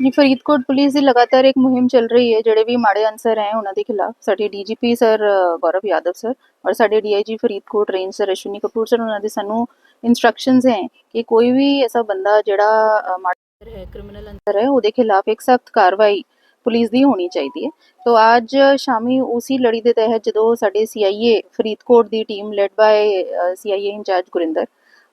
ਜੀ, ਫਰੀਦਕੋਟ ਪੁਲਿਸ ਦੀ ਲਗਾਤਾਰ ਇੱਕ ਮੁਹਿੰਮ ਚੱਲ ਰਹੀ ਹੈ, ਜਿਹੜੇ ਵੀ ਮਾੜੇ ਅਨਸਰ ਹੈ, ਉਹਨਾਂ ਦੇ ਖਿਲਾਫ। ਸਾਡੇ DGP sir Gaurav Yadav sir ਔਰ ਸਾਡੇ DIG Faridkot range sir Ashwani Kapoor sir, ਉਹਨਾਂ ਦੇ ਸਾਨੂੰ ਇਨਸਟਰਕਸ਼ਨਸ ਹੈ ਕਿ ਕੋਈ ਵੀ ਐਸਾ ਬੰਦਾ ਜਿਹੜਾ ਮਾੜਾ ਹੈ ਕ੍ਰਿਮੀਨਲ ਅੰਦਰ ਹੈ, ਉਹਦੇ ਖਿਲਾਫ ਇੱਕ ਸਖਤ ਕਾਰਵਾਈ ਪੁਲਿਸ ਦੀ ਹੋਣੀ ਚਾਹੀਦੀ ਹੈ। ਤੋ ਅੱਜ ਸ਼ਾਮੀ ਉਸੀ ਲੜੀ ਦੇ ਤਹਿਤ ਜਦੋਂ ਸਾਡੇ CIA Faridkot the team led by CIA in charge Gurinder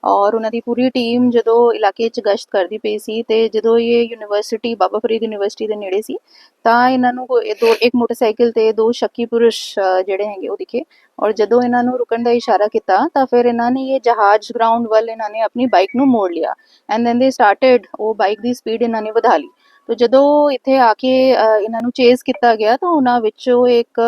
ਔਰ ਉਹਨਾਂ ਦੀ ਪੂਰੀ ਟੀਮ ਜਦੋਂ ਇਲਾਕੇ 'ਚ ਗਸ਼ਤ ਕਰਦੀ ਪਈ ਸੀ ਤੇ ਜਦੋਂ ਇਹ ਯੂਨੀਵਰਸਿਟੀ ਬਾਬਾ ਫਰੀਦ ਯੂਨੀਵਰਸਿਟੀ ਦੇ ਨੇੜੇ ਸੀ, ਤਾਂ ਇਹਨਾਂ ਨੂੰ ਕੋਈ- ਦੋ, ਇੱਕ ਮੋਟਰਸਾਈਕਲ ਤੇ ਦੋ ਸ਼ੱਕੀ ਪੁਰਸ਼ ਜਿਹੜੇ ਹੈਗੇ ਉਹ ਦਿਖੇ ਔਰ ਜਦੋਂ ਇਹਨਾਂ ਨੂੰ ਰੁਕਣ ਦਾ ਇਸ਼ਾਰਾ ਕੀਤਾ, ਤਾਂ ਫਿਰ ਇਹਨਾਂ ਨੇ ਇਹ ਜਹਾਜ਼ ਗਰਾਊਂਡ ਵੱਲ ਇਹਨਾਂ ਨੇ ਆਪਣੀ ਬਾਈਕ ਨੂੰ ਮੋੜ ਲਿਆ ਐਂਡ ਦੈਨ ਦੇ ਸਟਾਰਟਡ ਉਹ ਬਾਈਕ ਦੀ ਸਪੀਡ ਇਹਨਾਂ ਨੇ ਵਧਾ ਲਈ। ਤੋ ਜਦੋਂ ਇੱਥੇ ਆ ਕੇ ਇਹਨਾਂ ਨੂੰ ਚੇਸ ਕੀਤਾ ਗਿਆ ਤਾਂ ਉਹਨਾਂ ਵਿੱਚੋਂ ਇੱਕ,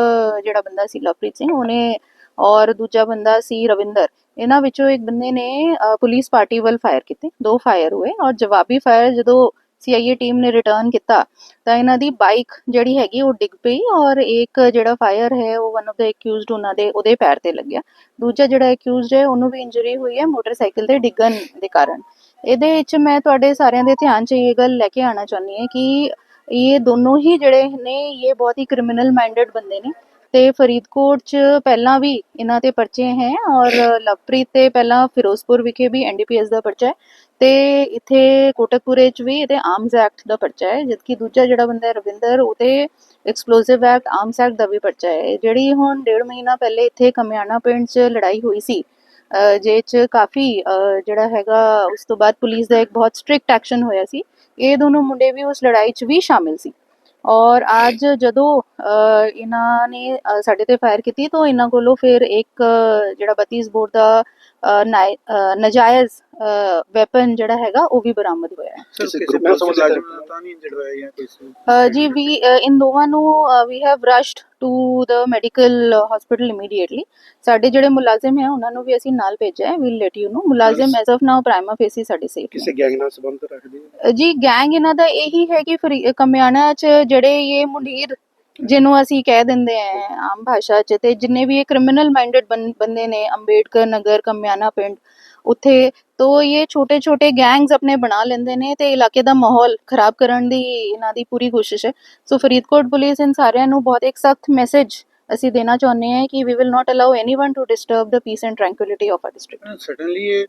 ਜਿਹੜਾ ਬੰਦਾ ਸੀ ਲਵਪ੍ਰੀਤ ਸਿੰਘ, ਉਹਨੇ ਔਰ ਦੂਜਾ ਬੰਦਾ ਸੀ ਰਵਿੰਦਰ। ਇਹਨਾਂ ਵਿੱਚੋਂ ਇੱਕ ਬੰਦੇ ਨੇ ਪੁਲਿਸ ਪਾਰਟੀ ਵੱਲ ਫਾਇਰ ਕੀਤੇ। ਦੋ ਫਾਇਰ ਹੋਏ ਔਰ ਜਵਾਬੀ ਫਾਇਰ ਜਦੋਂ ਸੀਆਈਏ ਟੀਮ ਨੇ ਰਿਟਰਨ ਕੀਤਾ, ਤਾਂ ਇਹਨਾਂ ਦੀ ਬਾਈਕ ਜਿਹੜੀ ਹੈਗੀ ਉਹ ਡਿੱਗ ਪਈ ਔਰ ਇੱਕ ਜਿਹੜਾ ਫਾਇਰ ਹੈ ਉਹ ਵਨ ਆਫ ਦਾ ਅਕਿਊਜ਼ਡ ਉਹਨਾਂ ਦੇ, ਉਹਦੇ ਪੈਰ ਤੇ ਲੱਗਿਆ। ਦੂਜਾ ਜਿਹੜਾ ਅਕਿਊਜ਼ਡ ਹੈ, ਉਹਨੂੰ ਵੀ ਇੰਜਰੀ ਹੋਈ ਹੈ ਮੋਟਰਸਾਈਕਲ ਤੇ ਡਿੱਗਣ ਦੇ ਕਾਰਨ। ਇਹਦੇ ਵਿੱਚ ਮੈਂ ਤੁਹਾਡੇ ਸਾਰਿਆਂ ਦੇ ਧਿਆਨ 'ਚ ਇਹ ਗੱਲ ਲੈ ਕੇ ਆਣਾ ਚਾਹੁੰਦੀ ਹਾਂ ਕਿ ਇਹ ਦੋਨੋਂ ਹੀ ਜਿਹੜੇ ਨੇ, ਇਹ ਬਹੁਤ ਹੀ ਕ੍ਰਿਮੀਨਲ ਮਾਈਂਡਡ ਬੰਦੇ ਨੇ। ਤੇ ਫਰੀਦਕੋਟ 'ਚ ਪਹਿਲਾਂ ਵੀ ਇਹਨਾਂ ਤੇ ਪਰਚੇ ਹੈ ਔਰ ਲਵਪ੍ਰੀਤ ਤੇ ਪਹਿਲਾਂ ਫਿਰੋਜ਼ਪੁਰ ਵਿਖੇ ਵੀ ਐਨਡੀਪੀਐਸ ਦਾ ਪਰਚਾ ਹੈ ਤੇ ਇੱਥੇ ਕੋਟਕਪੂਰੇ 'ਚ ਵੀ ਇਹਦੇ ਆਰਮਸ ਐਕਟ ਦਾ ਪਰਚਾ ਹੈ, ਜਦਕਿ ਦੂਜਾ ਜਿਹੜਾ ਬੰਦਾ ਹੈ ਰਵਿੰਦਰ, ਉਹ ਤੇ ਐਕਸਪਲੋਸਿਵ ਐਕਟ ਆਰਮਸ ਐਕਟ ਦਾ ਵੀ ਪਰਚਾ ਹੈ। ਜਿਹੜੀ ਹੁਣ ਡੇਢ ਮਹੀਨਾ ਪਹਿਲੇ ਇੱਥੇ ਕਮਿਆਣਾ ਪਿੰਡ 'ਚ ਲੜਾਈ ਹੋਈ ਸੀ ਜੇ 'ਚ ਕਾਫੀ ਜਿਹੜਾ ਹੈਗਾ, ਉਸ ਤੋਂ ਬਾਅਦ ਪੁਲਿਸ ਦਾ ਇੱਕ ਬਹੁਤ ਸਟ੍ਰਿਕਟ ਐਕਸ਼ਨ ਹੋਇਆ ਸੀ। ਇਹ ਦੋਨੋਂ ਮੁੰਡੇ ਵੀ ਉਸ ਲੜਾਈ 'ਚ ਵੀ ਸ਼ਾਮਿਲ ਸੀ। ਔਰ ਅੱਜ ਜਦੋਂ ਇਹਨਾਂ ਨੇ ਸਾਡੇ ਤੇ ਫਾਇਰ ਕੀਤੀ ਤਾਂ ਇਹਨਾਂ ਕੋਲੋਂ ਫਿਰ ਇੱਕ ਜਿਹੜਾ 32 ਬੋਰ ਦਾ ਨਜਾਇਜ਼ ਵੈਪਨ ਜਿਹੜਾ ਹੈਗਾ ਉਹ ਵੀ ਬਰਾਮਦ ਹੋਇਆ ਹੈ। ਕਿਸੇ ਤਾਂ ਨਹੀਂ ਇੰਜਰਡ ਹੋਇਆ ਜਾਂ ਕੋਈ ਅ, ਜੀ ਵੀ ਇਨ ਦੋਵਾਂ ਨੂੰ we have rushed to the medical hospital immediately ਸਾਡੇ ਜਿਹੜੇ ਮੁਲਾਜ਼ਮ ਹੈ ਉਹਨਾਂ ਨੂੰ ਵੀ ਅਸੀਂ ਨਾਲ ਭੇਜਿਆ ਹੈ ਵੀਲ ਲੈਟ ਯੂ ਨੋ ਮੁਲਾਜ਼ਮ as of now prima facie ਸਾਡੇ ਸੇਫ ਕਿਸੇ ਗੈਂਗ ਨਾਲ ਸੰਬੰਧ ਰੱਖਦੇ ਜੀ ਗੈਂਗ ਇਹਨਾਂ ਦਾ ਇਹੀ ਹੈ ਕਿ ਫਰੀ- ਕਮਿਆਣਾ ਚ ਜਿਹੜੇ ਇਹ ਮੁੰਡੀਰ ਜਿਹਨੂੰ ਅਸੀਂ ਕਹਿ ਦਿੰਦੇ ਆ ਆਮ ਭਾਸ਼ਾ ਚ, ਤੇ ਜਿੰਨੇ ਵੀ ਇਹ ਕ੍ਰਿਮੀਨਲ ਮਾਈਂਡਡ ਬੰਦੇ ਨੇ ਅੰਬੇਡਕਰ ਨਗਰ, ਕਮਿਆਨਾ ਪਿੰਡ, ਉੱਥੇ ਤੋ ਇਹ ਛੋਟੇ ਛੋਟੇ ਗੈਂਗਸ ਆਪਣੇ ਬਣਾ ਲੈਂਦੇ ਨੇ ਤੇ ਇਲਾਕੇ ਦਾ ਮਾਹੌਲ ਖਰਾਬ ਕਰਨ ਦੀ ਇਹਨਾਂ ਦੀ ਪੂਰੀ ਕੋਸ਼ਿਸ਼ ਹੈ। ਸੋ ਫਰੀਦਕੋਟ ਪੁਲਿਸ ਇਨ ਸਾਰਿਆਂ ਨੂੰ ਬਹੁਤ ਇੱਕ ਸਖਤ ਮੈਸੇਜ ਅਸੀਂ ਦੇਣਾ ਚਾਹੁੰਦੇ ਹਾਂ ਕਿ we will not allow anyone to disturb the peace and tranquillity of our district suddenly ਇਹ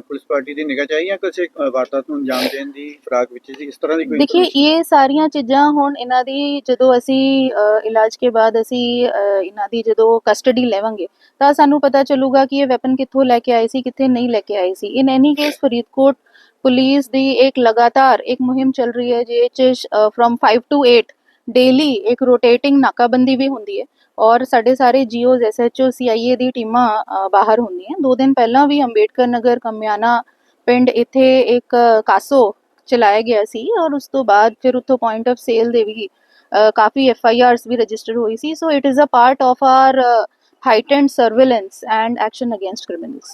ਪੁਲਿਸ ਪਾਰਟੀ ਦੀ ਨਿਗਾਹ ਚਾਹੀ ਜਾਂ ਕਿਸੇ ਵਾਰਦਾਤ ਨੂੰ ਅੰਜਾਮ ਦੇਣ ਦੀ ਫਰਾਕ ਵਿੱਚ ਸੀ? ਇਸ ਤਰ੍ਹਾਂ ਦੀ ਕੋਈ information? ਇਹ ਸਾਰੀਆਂ ਚੀਜ਼ਾਂ ਹੁਣ ਇਹਨਾਂ ਦੀ ਜਦੋਂ ਅਸੀਂ ਇਲਾਜ ਕੇ ਬਾਅਦ ਅਸੀਂ ਇਹਨਾਂ ਦੀ ਜਦੋਂ ਕਸਟਡੀ ਲੈਵਾਂਗੇ ਤਾਂ ਸਾਨੂੰ ਪਤਾ ਚੱਲੂਗਾ ਕਿ ਇਹ ਵੈਪਨ ਕਿੱਥੋਂ ਲੈ ਕੇ ਆਏ ਸੀ ਕਿੱਥੇ ਨਹੀਂ ਲੈ ਕੇ ਆਏ ਸੀ। In any case Faridkot police ਦੀ ਇੱਕ ਲਗਾਤਾਰ ਇੱਕ ਮੁਹਿੰਮ ਚੱਲ ਰਹੀ ਹੈ ਜਿਹ ਚ ਫਰਮ 5 ਟੂ 8 ਡੇਲੀ ਇੱਕ ਰੋਟੇਟਿੰਗ ਨਾਕਾਬੰਦੀ ਵੀ ਹੁੰਦੀ ਹੈ। ਔਰ ਸਾਡੇ ਸਾਰੇ ਜੀਓਜ਼, ਐਸਐਚਓ, ਸੀਆਈਏ ਦੀ ਟੀਮਾਂ ਬਾਹਰ ਹੁੰਦੀਆਂ। ਦੋ ਦਿਨ ਪਹਿਲਾਂ ਵੀ ਅੰਬੇਡਕਰ ਨਗਰ, ਕਮਿਆਨਾ ਪਿੰਡ ਇੱਥੇ ਇੱਕ ਕਾਸੋ ਚਲਾਇਆ ਗਿਆ ਸੀ ਔਰ ਉਸ ਤੋਂ ਬਾਅਦ ਫਿਰ ਉੱਥੋਂ ਪੁਆਇੰਟ ਆਫ ਸੇਲ ਦੇ ਵੀ ਕਾਫੀ ਐਫ ਆਈ ਆਰਸ ਵੀ ਰਜਿਸਟਰ ਹੋਈ ਸੀ। So it is a part of our heightened surveillance and action against criminals